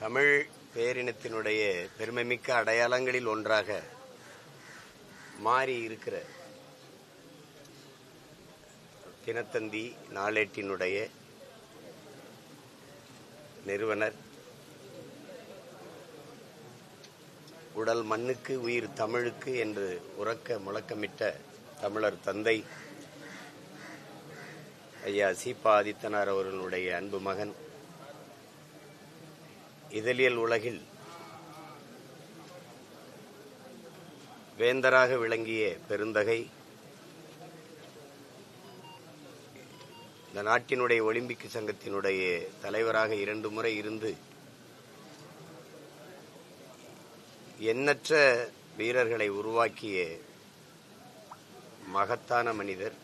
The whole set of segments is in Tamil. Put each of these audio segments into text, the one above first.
தமிழ் பேரினத்தினுடைய பெருமைமிக்க அடையாளங்களில் ஒன்றாக மாறி இருக்கிற தினத்தந்தி நாளேட்டினுடைய நிறுவனர் உடல் மண்ணுக்கு உயிர் தமிழுக்கு என்று உறக்க முழக்கமிட்ட தமிழர் தந்தை ஐயா சீபா ஆதித்தனார் அவர்களுடைய அன்பு மகன் இதழியல் உலகில் வேந்தராக விளங்கிய பெருந்தகை இந்த நாட்டினுடைய ஒலிம்பிக் சங்கத்தினுடைய தலைவராக இரண்டு முறை இருந்து எண்ணற்ற வீரர்களை உருவாக்கிய மகத்தான மனிதர்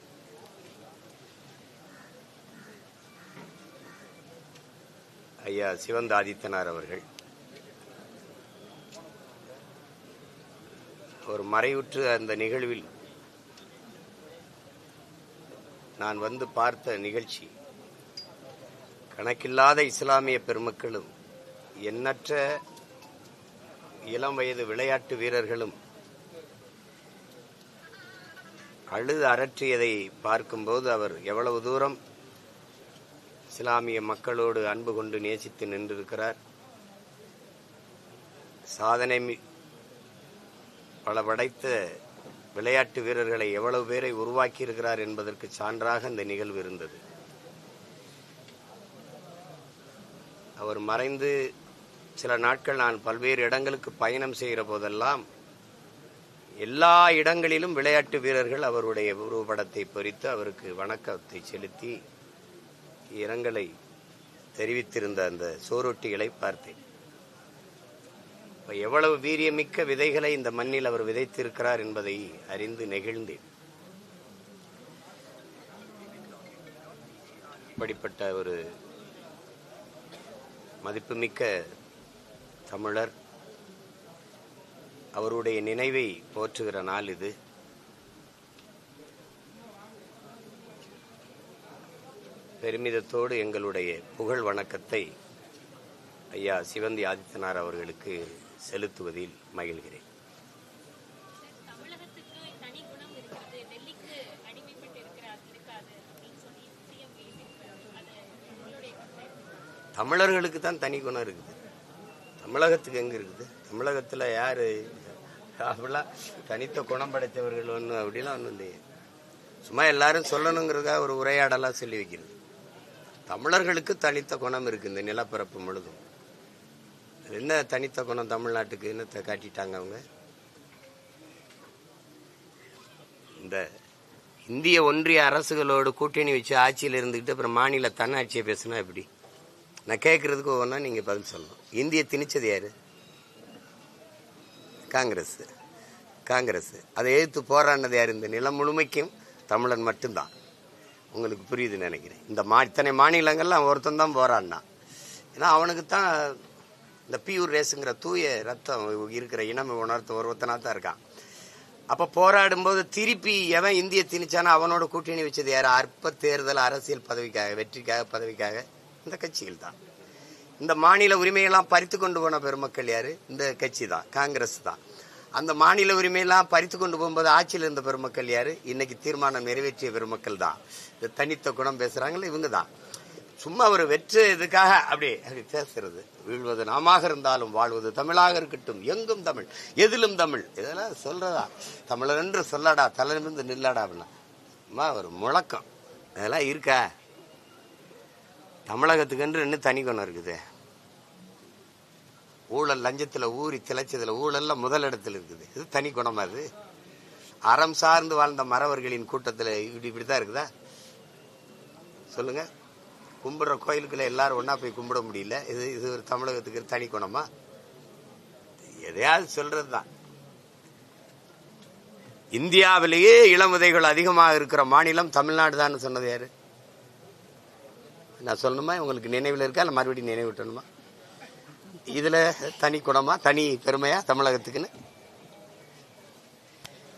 ஐயா சிவந்த ஆதித்தனார் அவர்கள். ஒரு மறைவுற்று அந்த நிகழ்வில் நான் வந்து பார்த்த நிகழ்ச்சி கணக்கில்லாத இஸ்லாமிய பெருமக்களும் எண்ணற்ற இளம் வயது விளையாட்டு வீரர்களும் அழுது அரற்றியதை பார்க்கும்போது அவர் எவ்வளவு தூரம் இஸ்லாமிய மக்களோடு அன்பு கொண்டு நேசித்து நின்றிருக்கிறார். சாதனை மி- பல படைத்த விளையாட்டு வீரர்களை எவ்வளவு பேரை உருவாக்கி இருக்கிறார் என்பதற்கு சான்றாக இந்த நிகழ்வு இருந்தது. அவர் மறைந்து சில நாட்கள் நான் பல்வேறு இடங்களுக்கு பயணம் செய்கிற போதெல்லாம் எல்லா இடங்களிலும் விளையாட்டு வீரர்கள் அவருடைய உருவப்படத்தை பொறித்து அவருக்கு வணக்கத்தை செலுத்தி இரங்கலை தெரிவித்திருந்த அந்த சோரொட்டிகளை பார்த்தேன். எவ்வளவு வீரியமிக்க விதைகளை இந்த மண்ணில் அவர் விதைத்திருக்கிறார் என்பதை அறிந்து நெகிழ்ந்தேன். அப்படிப்பட்ட ஒரு மதிப்புமிக்க தமிழர் அவருடைய நினைவை போற்றுகிற நாள் இது. பெருமிதத்தோடு எங்களுடைய புகழ் வணக்கத்தை ஐயா சிவந்தி ஆதித்தனார் அவர்களுக்கு செலுத்துவதில் மகிழ்கிறேன். தமிழர்களுக்கு தான் தனி குணம் இருக்குது. தமிழகத்துக்கு எங்க இருக்குது? தமிழகத்துல யாரு? அப்படிலாம் தனித்த குணம் படைத்தவர்கள் ஒன்றும் அப்படிலாம் ஒன்றும் இல்லையே. சும்மா எல்லாரும் சொல்லணுங்கிறதுக்காக ஒரு உரையாடலாம் சொல்லி வைக்கிறது. தமிழர்களுக்கு தனித்த குணம் இருக்கு இந்த நிலப்பரப்பு முழுதும். என்ன தனித்த குணம் தமிழ்நாட்டுக்கு? என்னத்தை காட்டிட்டாங்க அவங்க? இந்த இந்திய ஒன்றிய அரசுகளோடு கூட்டணி வச்சு ஆட்சியில் இருந்துக்கிட்டு அப்புறம் மாநில தன்னாட்சியை பேசுனா எப்படி? நான் கேட்கறதுக்கு ஒவ்வொன்றா நீங்கள் பதில் சொல்லணும். இந்திய திணிச்சது யாரு? காங்கிரஸ். காங்கிரஸ். அதை எதிர்த்து போராடினது யார்? இந்த நிலம் முழுமைக்கும் தமிழன் மட்டும்தான். உங்களுக்கு புரியுதுன்னு நினைக்கிறேன். இந்த மா இத்தனை மாநிலங்கள்ல ஒருத்தன் தான் போராடினான் ஏன்னா அவனுக்கு தான் இந்த பியூர் ரேஸுங்கிற தூய ரத்தம் இருக்கிற இனம் உணர்த்த ஒருத்தனாக தான் இருக்கான். அப்போ போராடும்போது திருப்பி எவன் இந்திய திணிச்சானோ அவனோட கூட்டணி வச்சது யார்? அற்ப தேர்தல் அரசியல் பதவிக்காக வெற்றிக்காக பதவிக்காக இந்த கட்சிகள் தான். இந்த மாநில உரிமையெல்லாம் பறித்து கொண்டு போன பெருமக்கள் யார்? இந்த கட்சி தான் காங்கிரஸ் தான். அந்த மாநில உரிமையெல்லாம் பறித்து கொண்டு போகும்போது ஆட்சியில் இருந்த பெருமக்கள் யாரு? இன்னைக்கு தீர்மானம் நிறைவேற்றிய பெருமக்கள் தான். இந்த தனித்த குணம் பேசுறாங்களே இவங்க தான் சும்மா ஒரு வெற்று இதுக்காக அப்படி அப்படி பேசுறது. வீழ்வது நாமாக இருந்தாலும் வாழ்வது தமிழாக இருக்கட்டும். எங்கும் தமிழ் எதிலும் தமிழ். இதெல்லாம் சொல்றதா? தமிழர் என்று சொல்லடா தலைமிருந்து நில்லடா அப்படின்னா. சும்மா ஒரு முழக்கம். இதெல்லாம் இருக்கா? தமிழகத்துக்கு இன்னும் தனி குணம் இருக்குது. ஊழல் லஞ்சத்தில் ஊறி திளைச்சதில் ஊழல்ல முதலிடத்தில் இருக்குது. இது தனி குணமா அது. அறம் சார்ந்து வாழ்ந்த மறவர்களின் கூட்டத்தில் இப்படி இப்படி தான் இருக்குதா? சொல்லுங்க. கும்பிடுற கோயிலுக்குள்ள எல்லாரும் ஒன்றா போய் கும்பிட முடியல. இது இது ஒரு தமிழகத்துக்கு தனி குணமா? எதையாவது சொல்றது தான் இந்தியாவிலேயே இளமுதைகள் அதிகமாக இருக்கிற மாநிலம் தமிழ்நாடு தான் சொன்னது யாரு? நான் சொல்லணுமா? உங்களுக்கு நினைவில் இருக்கா? இல்லை மறுபடியும் நினைவூட்டணுமா? இதில் தனி குணமாக தனி பெருமையாக தமிழகத்துக்குன்னு?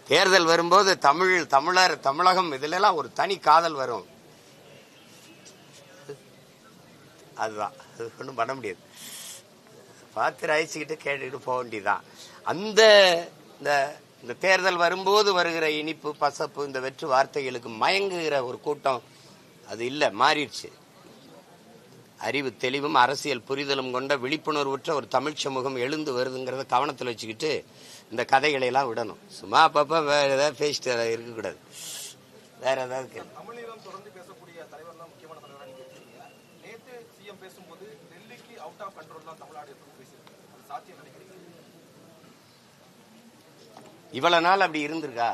தேர்தல் வரும்போது தமிழ் தமிழர் தமிழகம் இதிலெல்லாம் ஒரு தனி காதல் வரும். அதுதான். அது ஒன்றும் பண்ண முடியாது. பார்த்து ரசிச்சுக்கிட்டு கேட்டுக்கிட்டு போக வேண்டியதுதான். அந்த இந்த இந்த தேர்தல் வரும்போது வருகிற இனிப்பு பசப்பு இந்த வெற்று வார்த்தைகளுக்கு மயங்குகிற ஒரு கூட்டம் அது இல்லை மாறிடுச்சு. அறிவு தெளிவும் அரசியல் புரிதலும் கொண்ட விழிப்புணர்வுற்ற ஒரு தமிழ் சமூகம் எழுந்து வருதுங்கிறத கவனத்தில் வச்சுக்கிட்டு இந்த கதைகளை எல்லாம் விடணும். சும்மா அப்பப்போ வேற ஏதாவது பேசிட்டு இருக்கக்கூடாது. வேற ஏதாவது கேள்வி இவ்வளவு நாள் அப்படி இருந்திருக்கா?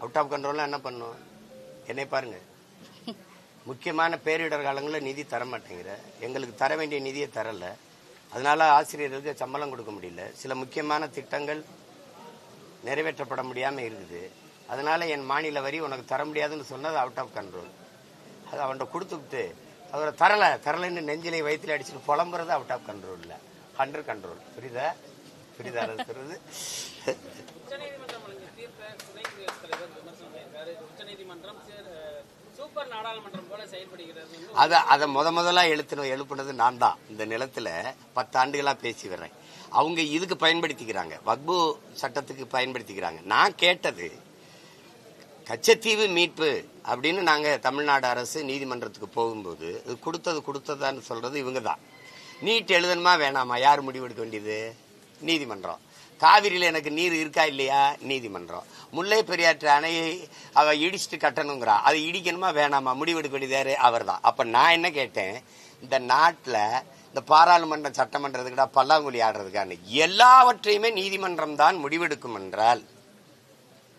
அவுட் ஆஃப் கண்ட்ரோல்லாம் என்ன பண்ணும்? என்னை பாருங்க. முக்கியமான பேரிடர் காலங்களில் நிதி தர மாட்டேங்கிற எங்களுக்கு தர வேண்டிய நிதியை தரல. அதனால ஆசிரியர்களுக்கு சம்பளம் கொடுக்க முடியல. சில முக்கியமான திட்டங்கள் நிறைவேற்றப்பட முடியாமல் இருக்குது. அதனால என் மாநில வரி உனக்கு தர முடியாதுன்னு சொன்னது அவுட் ஆஃப் கண்ட்ரோல் அது அவன்கிட்ட கொடுத்துவிட்டு அவரை தரலை தரலைன்னு நெஞ்சிலை வயிற்றில் அடிச்சுட்டு புலம்புறது அவுட் ஆஃப் கண்ட்ரோல் இல்லை. அண்டர் கண்ட்ரோல் புரியுதா? புரியுதா? நான் சொல்றது? உச்சநீதிமன்றம் சூப்பர் நாடாளுமன்றம் போல செயல்படுகிறது அதை அதை முத முதலா எழுத்துன எழுப்புனது நான் தான் இந்த நிலத்துல பத்தாண்டுகளாக பேசி வர்றேன். அவங்க இதுக்கு பயன்படுத்திக்கிறாங்க. வக்பு சட்டத்துக்கு பயன்படுத்திக்கிறாங்க. நான் கேட்டது கச்சத்தீவு மீட்பு அப்படின்னு நாங்க தமிழ்நாடு அரசு நீதிமன்றத்துக்கு போகும்போது இது கொடுத்தது கொடுத்ததான்னு சொல்றது இவங்க தான் நீட் எழுதணுமா வேணாமா? யார் முடிவெடுக்க வேண்டியது? நீதிமன்றம். காவிரியில் எனக்கு நீர் இருக்கா இல்லையா? நீதிமன்றம். முல்லை பெரியாற்று அணையை அவ இடிச்சிட்டு கட்டணுங்கிறா. அதை இடிக்கணுமா வேணாமா? முடிவெடுக்க வேண்டியதாரு அவர் தான் அப்போ நான் என்ன கேட்டேன்? இந்த நாட்டில் இந்த பாராளுமன்ற சட்டமன்றத்துக்கிட்ட பல்லாங்குழி ஆடுறதுக்கான எல்லாவற்றையுமே நீதிமன்றம் தான் முடிவெடுக்கும் என்றால்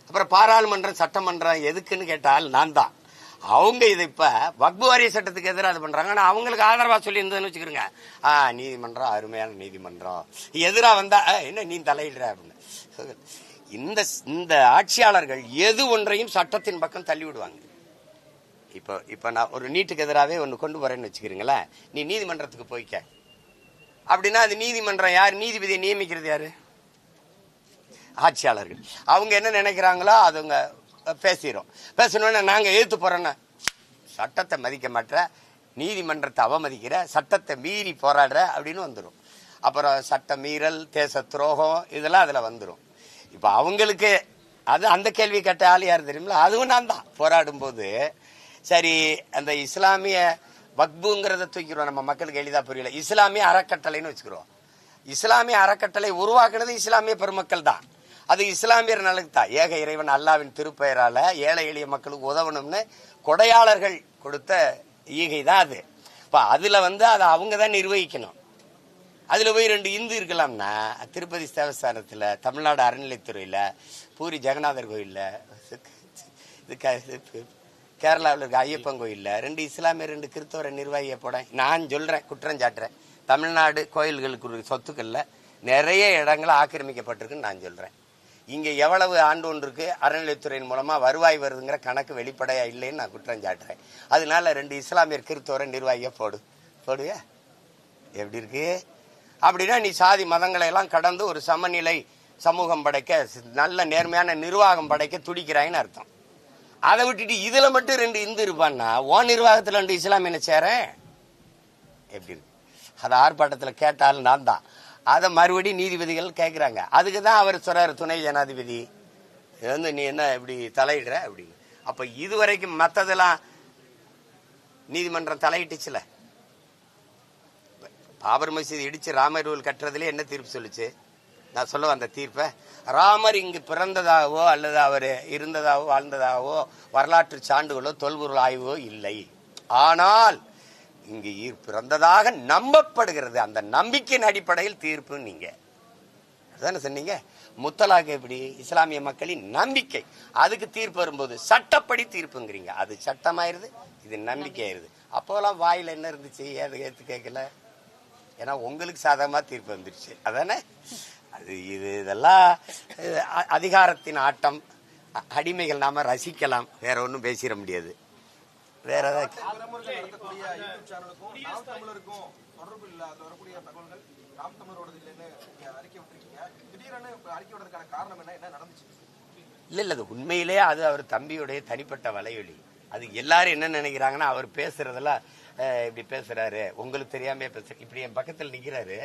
அப்புறம் பாராளுமன்றம் சட்டமன்றம் எதுக்குன்னு கேட்டால் நான் தான் அவங்க இதை இப்ப வக்பு வாரிய சட்டத்துக்கு எதிராக இது பண்றாங்க. ஆனா அவங்களுக்கு ஆதரவா சொல்லி இருந்ததுன்னு வச்சுக்கிறோங்க. ஆ நீதிமன்றம் அருமையான நீதிமன்றம். எதிரா வந்தா "ஆ, என்ன நீ தலையிடுற? அப்படின்னு. இந்த இந்த ஆட்சியாளர்கள் எது ஒன்றையும் சட்டத்தின் பக்கம் தள்ளி விடுவாங்க. இப்போ இப்போ நான் ஒரு நீட்டுக்கு எதிராகவே ஒன்று கொண்டு வரேன்னு வச்சுக்கிறீங்களேன் நீ நீதிமன்றத்துக்கு போய்க்க. அப்படின்னா அது நீதிமன்றம் யார்? நீதிபதியை நியமிக்கிறது யாரு? ஆட்சியாளர்கள். அவங்க என்ன நினைக்கிறாங்களோ அதுங்க பேசிடும் பேசணும்னா நாங்கள் ஏற்று போகிறோன்னா சட்டத்தை மதிக்க மாட்டேற நீதிமன்றத்தை அவமதிக்கிற சட்டத்தை மீறி போராடுற அப்படின்னு வந்துடும் அப்புறம் சட்ட மீறல் தேச துரோகம் இதெல்லாம் அதில் வந்துடும் இப்போ அவங்களுக்கு அது அந்த கேள்வி கேட்ட ஆள் யார் தெரியுங்களா அதுவும் நான் தான். போராடும் போது சரி அந்த இஸ்லாமிய வக்புங்கிறத தூக்கிறோம் நம்ம மக்களுக்கு எளிதாக புரியல. இஸ்லாமிய அறக்கட்டளைன்னு வச்சுக்கிறோம். இஸ்லாமிய அறக்கட்டளை உருவாக்குனது இஸ்லாமிய பெருமக்கள் தான். அது இஸ்லாமியர் நலனுக்கு தான். ஏக இறைவன் அல்லாவின் திருப்பெயரால ஏழை எளிய மக்களுக்கு உதவணும்னு கொடையாளர்கள் கொடுத்த ஈகை தான் அது. இப்போ அதில் வந்து அதை அவங்க தான் நிர்வகிக்கணும். அதில் போய் ரெண்டு இந்து இருக்கலாம்னா திருப்பதி தேவஸ்தானத்தில் தமிழ்நாடு அறநிலைத்துறையில் பூரி ஜெகநாதர் கோயிலில் இது க- கேரளாவில் இருக்க ஐயப்பன் கோயிலில் ரெண்டு இஸ்லாமிய ரெண்டு கிறிஸ்தவரை நிர்வாகியை போட நான் சொல்கிறேன் குற்றம் சாட்டுறேன். தமிழ்நாடு கோயில்களுக்கு சொத்துக்களில் நிறைய இடங்கள் ஆக்கிரமிக்கப்பட்டிருக்குன்னு நான் சொல்கிறேன் இங்கே எவ்வளவு ஆண்டு ஒன்றுக்கு அறநிலைத்துறையின் மூலமாக வருவாய் வருதுங்கிற கணக்கு வெளிப்படையாக இல்லைன்னு நான் குற்றம் சாட்டுறேன். அதனால ரெண்டு இஸ்லாமியர் கிறிஸ்தவரை நிர்வாகியை போடு. போடுவியா? எப்படி இருக்கு? அப்படின்னா நீ சாதி மதங்களை எல்லாம் கடந்து ஒரு சமநிலை சமூகம் படைக்க நல்ல நேர்மையான நிர்வாகம் படைக்க துடிக்கிறாயின்னு அர்த்தம். அதை விட்டுட்டு இதில் மட்டும் ரெண்டு இந்து இருப்பான்னா ஓ நிர்வாகத்தில் ரெண்டு இஸ்லாமியனை சேரேன்? எப்படி இருக்கு? அது ஆர்ப்பாட்டத்தில் கேட்டாலும் நான் தான். அதை மறுபடியும் நீதிபதிகள் கேட்குறாங்க அதுக்கு தான் அவர் சொல்கிறார் துணை ஜனாதிபதி. இது வந்து நீ என்ன இப்படி தலையிடுற? அப்படின்னு. அப்போ இதுவரைக்கும் மற்றதெல்லாம் நீதிமன்றம் தலையிட்டுச்சுல. பாபர் மசீது இடித்து ராமர் கோவில் கட்டுறதுல என்ன தீர்ப்பு சொல்லுச்சு? நான் சொல்ல வந்த தீர்ப்பை ராமர் இங்கு பிறந்ததாகவோ அல்லது அவர் இருந்ததாகவோ வாழ்ந்ததாகவோ வரலாற்று சான்றுகளோ தொல்பொருள் ஆய்வோ இல்லை. ஆனால் இங்கு ஈர் பிறந்ததாக நம்பப்படுகிறது. அந்த நம்பிக்கையின் அடிப்படையில் தீர்ப்பு நீங்க. அதானே சொன்னீங்க? முத்தலாக எப்படி? இஸ்லாமிய மக்களின் நம்பிக்கை. அதுக்கு தீர்ப்பு வரும்போது சட்டப்படி தீர்ப்புங்கிறீங்க. அது சட்டமாயிருது இது நம்பிக்கை ஆயிருது அப்போலாம் வாயில என்ன இருந்துச்சு? ஏது ஏத்து கேட்கல? ஏன்னா உங்களுக்கு சாதகமா தீர்ப்பு வந்துருச்சு. அதானே? அது இது இதெல்லாம் அ- அதிகாரத்தின் ஆட்டம். அடிமைகள் நாம ரசிக்கலாம். வேற ஒன்றும் பேசிட முடியாது. வேற ஏதாவது இல்ல இல்ல அது உண்மையிலே அது அவர் தம்பியுடைய தனிப்பட்ட வலையொலி. அது எல்லாரும் என்ன நினைக்கிறாங்கன்னா அவர் பேசுறதெல்லாம் இப்படி பேசுறாரு. உங்களுக்கு தெரியாம பேச இப்படி என் பக்கத்தில் நிக்கிறாரு.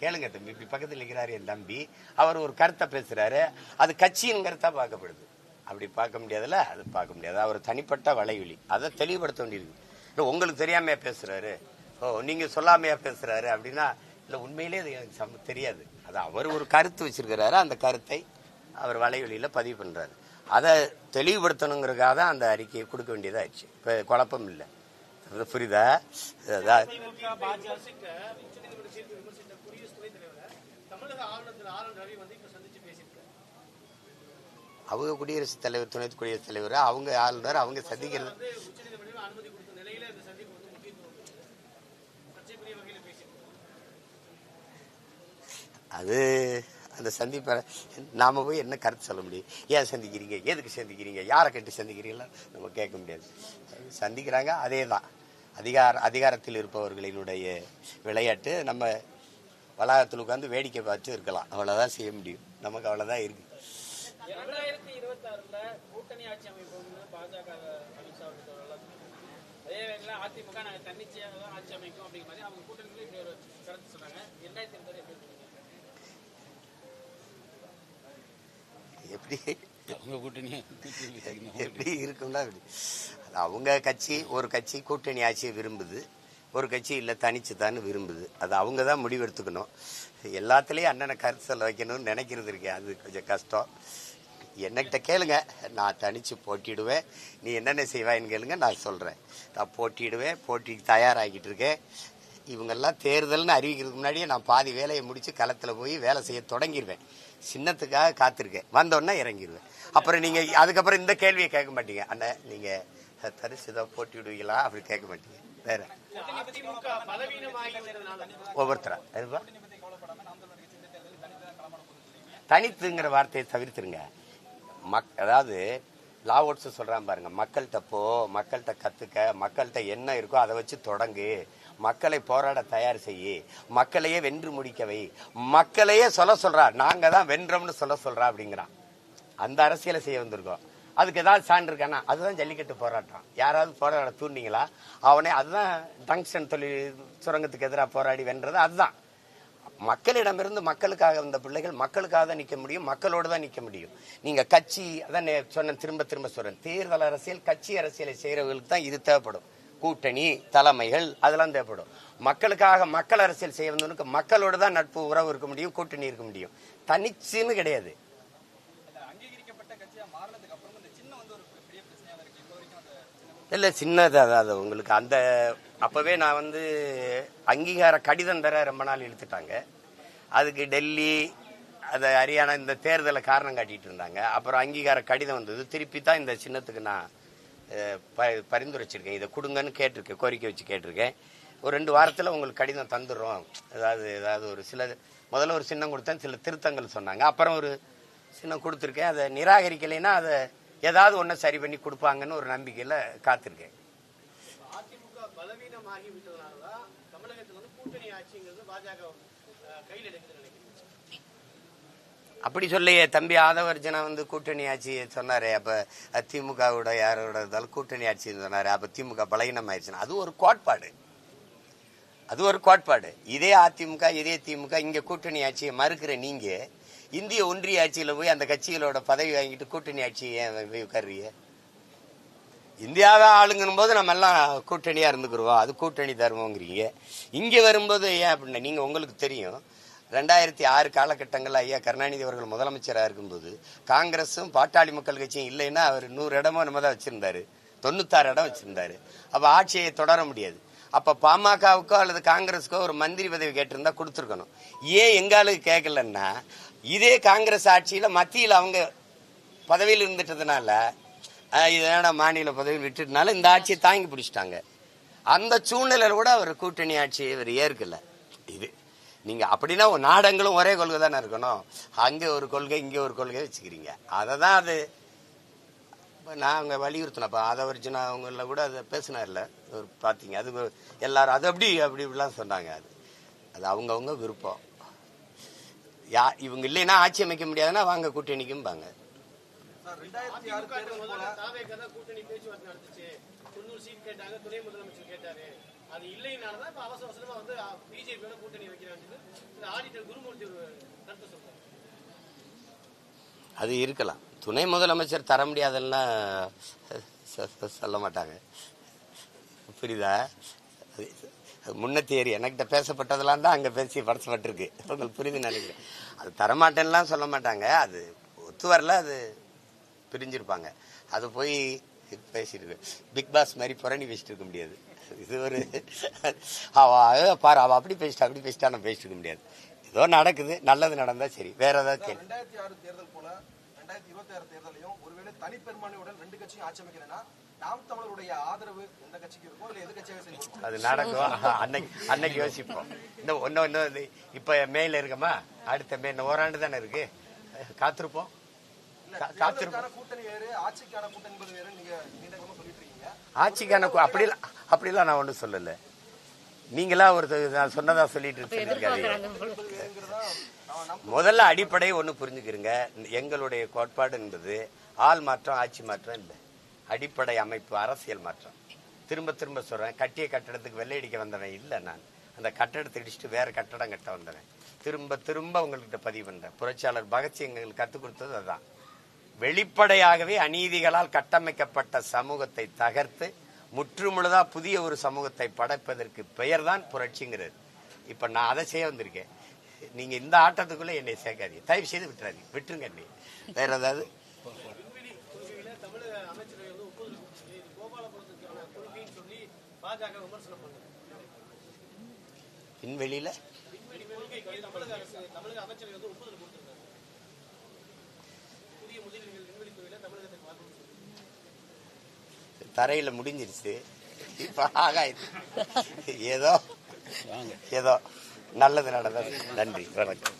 கேளுங்க தம்பி இப்படி பக்கத்தில் நிக்கிறாரு என் தம்பி. அவர் ஒரு கருத்தை பேசுறாரு. அது கட்சியின் கருத்தா பார்க்கப்படுது. அப்படி பார்க்க முடியாதுல்ல? அது பார்க்க முடியாது. அவர் தனிப்பட்ட வலையொலி அதை தெளிவுபடுத்த வேண்டியது உங்களுக்கு தெரியாமையா பேசுறாரு? ஓ நீங்க சொல்லாமையா பேசுறாரு அப்படின்னா இல்லை உண்மையிலே அது எனக்கு சம்ம- தெரியாது. அது அவர் ஒரு கருத்து வச்சிருக்கிறாரு. அந்த கருத்தை அவர் வலைவெளியில பதிவு பண்ணுறாரு அதை தெளிவுபடுத்தணுங்கிறதுக்காக தான் அந்த அறிக்கையை கொடுக்க வேண்டியதாச்சு இப்போ குழப்பம் இல்லை. அது புரியுதா? பாஜக தமிழக ஆளுநர் ஆர் என் ரவி வந்து அவங்க குடியரசுத் தலைவர் துணை குடியரசுத் தலைவர்? அவங்க ஆளுநர் அவங்க சந்திக்கிறது அது அந்த சந்திப்பை நாம போய் என்ன கருத்து சொல்ல முடியும்? ஏன் சந்திக்கிறீங்க? எதுக்கு சந்திக்கிறீங்க? யாரை கட்டி சந்திக்கிறீங்களா? நம்ம கேட்க முடியாது. சந்திக்கிறாங்க அதே தான் அதிகார அதிகாரத்தில் இருப்பவர்களினுடைய விளையாட்டு நம்ம வளாகத்தில் உட்காந்து வேடிக்கை பார்த்து இருக்கலாம். அவ்வளோதான் செய்ய முடியும். நமக்கு அவ்வளோதான் இருக்குது இரண்டாயிரத்தி இருபத்தி ஆறுல கூட்டணி ஆட்சி அமைப்போம்னு பாஜக அமித்ஷா சொன்னாங்க. அதே வேளையில அதிமுக நாங்க தன்னிச்சையாக தான் ஆட்சி அமைக்கும் அப்படிங்கிற மாதிரி அவங்க கூட்டணியில இப்படி ஒரு கருத்து சொன்னாங்க. இரண்டாயிரத்தி இருபது எப்படி அவங்க கூட்டணி எப்படி இருக்கும்னா அப்படி. அது அவங்க கட்சி ஒரு கட்சி கூட்டணி ஆட்சியை விரும்புது. ஒரு கட்சி இல்லை தனிச்சு தான் விரும்புது. அது அவங்க தான் முடிவெடுத்துக்கணும். எல்லாத்துலேயும் அண்ணனை கருத்து சொல்ல வைக்கணும்னு நினைக்கிறது இருக்கேன் அது கொஞ்சம் கஷ்டம். என்னகிட்ட கேளுங்க. நான் தனிச்சு போட்டிடுவேன். நீ என்னென்ன செய்வாயின்னு கேளுங்க நான் சொல்கிறேன் நான் போட்டிடுவேன் போட்டிக்கு தயாராகிட்டு இருக்கேன். இவங்கெல்லாம் தேர்தல்னு அறிவிக்கிறதுக்கு முன்னாடியே நான் பாதி வேலையை முடித்து களத்தில் போய் வேலை செய்ய தொடங்கிடுவேன் சின்னத்துக்காக காத்திருக்கேன். வந்தோடனே இறங்கிடுவேன் அப்புறம் நீங்கள் அதுக்கப்புறம் இந்த கேள்வியை கேட்க மாட்டீங்க. அண்ணன் நீங்கள் தரிசுதா போட்டிவிடுவீங்களா அப்படி கேட்க மாட்டீங்க. வேற. ஒவ்வொருத்தரா? அதுவா தனித்துங்கிற வார்த்தையை தவிர்த்துருங்க. மக் அதாவது லாவோட்ஸ் சொல்கிறான் பாருங்க மக்கள்கிட்ட போ மக்கள்கிட்ட கற்றுக்க மக்கள்கிட்ட என்ன இருக்கோ அதை வச்சு தொடங்கு. மக்களை போராட தயார் செய் மக்களையே வென்று முடிக்கவை மக்களையே சொல்ல சொல்கிறா நாங்கள் தான் வென்றோம்னு சொல்ல சொல்கிறா அப்படிங்கிறான். அந்த அரசியலை செய்ய வந்திருக்கோம். அதுக்கு ஏதாவது சான்று இருக்கானா அதுதான் ஜல்லிக்கட்டு போராட்டம். யாராவது போராட தூண்டிங்களா? அவனே அதுதான் டங்ஸ்டன் தொழில் சுரங்கத்துக்கு எதிராக போராடி வென்றது அதுதான். மக்களிடமிருந்து மக்களுக்காக வந்த பிள்ளைகள் மக்களுக்காக தான் நிற்க முடியும் மக்களோடு தான் நிற்க முடியும். நீங்கள் கட்சி அதான் சொன்ன திரும்ப திரும்ப சொல்கிறேன் தேர்தல் அரசியல் கட்சி அரசியலை செய்கிறவர்களுக்கு தான் இது தேவைப்படும். கூட்டணி தலைமைகள் அதெல்லாம் தேவைப்படும். மக்களுக்காக மக்கள் அரசியல் செய்ய வந்தவனுக்கு மக்களோடு தான் நட்பு உறவு இருக்க முடியும் கூட்டணி இருக்க முடியும். தனிச்சுன்னு கிடையாது. இல்லை சின்னது அதாவது உங்களுக்கு அந்த அப்போவே நான் வந்து அங்கீகார கடிதம் தர ரொம்ப நாள் இழுத்துட்டாங்க. அதுக்கு டெல்லி அதை ஹரியானா இந்த தேர்தலை காரணம் காட்டிட்டு இருந்தாங்க. அப்புறம் அங்கீகார கடிதம் வந்தது. திருப்பி தான் இந்த சின்னத்துக்கு நான் ப- பரிந்துரைச்சிருக்கேன். இதை கொடுங்கன்னு கேட்டிருக்கேன் கோரிக்கை வச்சு கேட்டிருக்கேன். ஒரு ரெண்டு வாரத்தில் உங்களுக்கு கடிதம் தந்துடுறோம். ஏதாவது ஏதாவது ஒரு சில முதல்ல ஒரு சின்னம் கொடுத்தேன் சில திருத்தங்கள் சொன்னாங்க. அப்புறம் ஒரு சின்னம் கொடுத்துருக்கேன். அதை நிராகரிக்கலைன்னா அதை ஏதாவது ஒன்றை சரி பண்ணி கொடுப்பாங்கன்னு ஒரு நம்பிக்கையில் காத்திருக்கேன். பலவீனமாகி விட்டதனாலதான் தமிழகத்தில் வந்து கூட்டணி ஆட்சிங்கிறது பாஜக கையில் எடுக்கிறது நினைக்கிறேன். அப்படி சொல்லையே தம்பி ஆதவர்ஜனா வந்து கூட்டணி ஆட்சி சொன்னார் அப்போ திமுகவோட யாரோட இருந்தாலும் கூட்டணி ஆட்சின்னு சொன்னார் அப்போ திமுக பலகீனம் ஆயிடுச்சுன்னா அது ஒரு கோட்பாடு. அது ஒரு கோட்பாடு. இதே அதிமுக இதே திமுக இங்கே கூட்டணி ஆட்சியை மறுக்கிற நீங்கள் இந்திய ஒன்றிய ஆட்சியில் போய் அந்த கட்சிகளோட பதவி வாங்கிட்டு கூட்டணி ஆட்சியை ஏன் உட்கார்றீங்க? இந்தியாவை ஆளுங்கும் போது நம்ம எல்லாம் கூட்டணியா இருந்துக்குருவோம். அது கூட்டணி தர்மங்கிறீங்க இங்க வரும்போது ஏன் அப்படின்னா நீங்க உங்களுக்கு தெரியும் ரெண்டாயிரத்தி ஆறு காலகட்டங்களில் ஐயா கருணாநிதி அவர்கள் முதலமைச்சராக இருக்கும்போது காங்கிரஸும் பாட்டாளி மக்கள் கட்சியும் இல்லைன்னா அவர் நூறு இடமோ நம்ம தான் வச்சிருந்தாரு. தொண்ணூத்தாறு இடம் வச்சுருந்தாரு. அப்போ ஆட்சியை தொடர முடியாது. அப்போ பாமகவுக்கோ அல்லது காங்கிரஸுக்கோ ஒரு மந்திரி பதவி கேட்டிருந்தா கொடுத்துருக்கணும். ஏன் எங்களுக்கு கேட்கலன்னா இதே காங்கிரஸ் ஆட்சியில் மத்தியில் அவங்க பதவியில் இருந்துட்டதுனால அஹ், மாநில பதவியில் விட்டுட்டனால இந்த ஆட்சியை தாங்கி பிடிச்சிட்டாங்க. அந்த சூழ்நிலையில கூட அவர் கூட்டணி ஆட்சியை இவர் ஏற்கல. இது நீங்க அப்படின்னா நாடங்களும் ஒரே கொள்கை தானே இருக்கணும். அங்கே ஒரு கொள்கை இங்கே ஒரு கொள்கை வச்சுக்கிறீங்க. அதை தான் அது. இப்போ நான் அவங்க வலியுறுத்தினப்ப அதை வச்சு நான் அவங்கள கூட அதை பேசினார்ல. ஒரு பார்த்தீங்க அது எல்லாரும் அது அப்படி அப்படி இப்படிலாம் சொன்னாங்க அது. அது அவங்கவுங்க விருப்பம். யா இவங்க இல்லைன்னா ஆட்சி அமைக்க முடியாதுன்னா வாங்க கூட்டணிக்கும்பாங்க. ரெண்டாயிரத்தி ஆறு அதிமுக தேர்தல் போல முதல்ல தாவேக தான் கூட்டணி பேச்சுவார்த்தை நடந்துச்சு தொண்ணூறு சீட் கேட்டாங்க துணை முதலமைச்சர் கேட்டாரு. அது இல்லைனாலதான் இப்ப அவசர அவசரமா வந்து பிஜேபியோட கூட்டணி வைக்கிறாங்க இந்த ஆடிட்டர் குருமூர்த்தி ஒரு கருத்து சொல்றாரு. அது இருக்கலாம். துணை முதலமைச்சர் தர முடியாதுன்னா சொல்ல மாட்டாங்க. புரியுதா? அது அது முன்ன தேரி என்கிட்ட பேசப்பட்டதெல்லாம் தான் அங்கே பேசி படைச்சப்பட்டிருக்கு. உங்களுக்கு புரியுதுன்னு நினைக்கிறேன். அது தரமாட்டேன்னுலாம் சொல்ல மாட்டாங்க. அது ஒத்து வரல அது பிரிஞ்சிருப்பாங்க. அது போய் பேசிட்டு பிக் பாஸ் மாதிரி புரணி பேசிட்டு இருக்க முடியாது. இது ஒரு அவ பாரு அவ அப்படி பேசிட்டா அப்படி பேசிட்டா நான் பேசிட்டு இருக்க முடியாது. ஏதோ நடக்குது நல்லது நடந்தா சரி வேற ஏதாவது செயல்படும் அது நடக்கும். அன்னைக்கு அன்னைக்கு யோசிப்போம். இன்னும் ஒன்னும் இன்னும் இப்ப மேல இருக்கமா? அடுத்த மே ஓராண்டு தானே இருக்கு? காத்திருப்போம். ஆட்சிக்கான இருக்கீங்க அப்படிலாம் அப்படிலாம் நான் ஒன்றும் சொல்லல. நீங்களா ஒரு நான் சொன்னதா சொல்லிட்டு நம்ப முதல்ல அடிப்படை ஒன்று புரிஞ்சுக்கிறங்க. எங்களுடைய கோட்பாடு என்பது ஆள் மாற்றம் ஆட்சி மாற்றம் இல்லை. அடிப்படை அமைப்பு அரசியல் மாற்றம். திரும்ப திரும்ப சொல்றேன். கட்டிய கட்டடத்துக்கு வெள்ளையடிக்க வந்தவன் இல்லை நான். அந்த கட்டடத்தை இடிச்சுட்டு வேற கட்டடம் கட்ட வந்தவன். திரும்ப திரும்ப உங்கள்கிட்ட பதிவு பண்றேன். புரட்சியாளர் பகத்சிங் எங்களுக்கு கற்றுக் கொடுத்தது அதுதான் வெளிப்படையாகவே அநீதிகளால் கட்டமைக்கப்பட்ட சமூகத்தை தகர்த்து முற்றுமுழுதா புதிய ஒரு சமூகத்தை படைப்பதற்கு பெயர்தான் புரட்சிங்கிறது. இப்ப நான் அதை செய்ய வந்திருக்கேன். நீங்க இந்த ஆட்டத்துக்குள்ள என்னை சேர்க்காதீங்க. தயவு செய்து விட்டுறாதீங்க. விட்டுருங்க நீ வேற ஏதாவது? விண்வெளியில் தரையில முடிஞ்சிருச்சு. இப்ப ஆகாயத்து. ஏதோ ஏதோ. நல்லது நடந்தது. நன்றி. வணக்கம்.